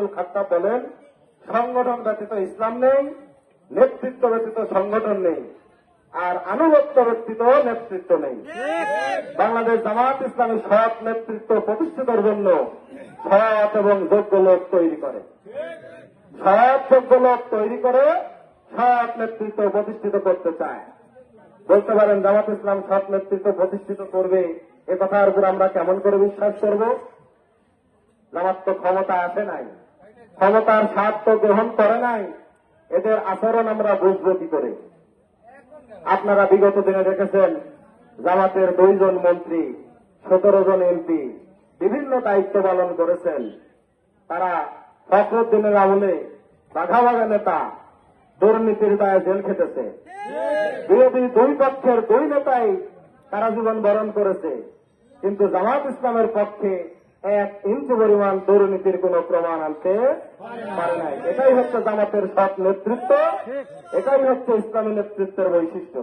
ইবনুল খাত্তাব বলেন, সংগঠন ব্যতীত ইসলাম নেই, নেতৃত্ব ব্যতীত সংগঠন নেই, আর আনুগত্য ব্যতীত নেতৃত্ব নেই। বাংলাদেশ জামাত ইসলামী সৎ নেতৃত্ব প্রতিষ্ঠিতর জন্য সৎ এবং যোগ্য লোক তৈরি করে। সৎ, যোগ্য লোক তৈরি করে সৎ নেতৃত্ব প্রতিষ্ঠিত করতে চায়। বলতে পারেন, জামাত ইসলাম সৎ নেতৃত্ব প্রতিষ্ঠিত করবে, এ কথার উপর আমরা কেমন করে বিশ্বাস করব? জামাত তো ক্ষমতা আছে নাই। ক্ষমতার স্বাদ তো গ্রহণ করে নাই। এদের আচরণ আমরা বুঝব কি করে? আপনারা বিগত দিনে দেখেছেন, জামাতের দুইজন মন্ত্রী, সতেরো জন এমপি বিভিন্ন দায়িত্ব পালন করেছেন। তারা ফখরুদ্দিনের আমলে বাঘা বাঘা নেতা দুর্নীতির দায়ে জেল খেটেছে। বিরোধী দুই পক্ষের দুই নেতাই তারা জীবন বরণ করেছে। কিন্তু জামাত ইসলামের পক্ষে এক ইঞ্চি পরিমাণ দুর্নীতির কোন প্রমাণ আনতে পারে নাই। এটাই হচ্ছে জামাতের সৎ নেতৃত্ব। এটাই হচ্ছে ইসলামী নেতৃত্বের বৈশিষ্ট্য।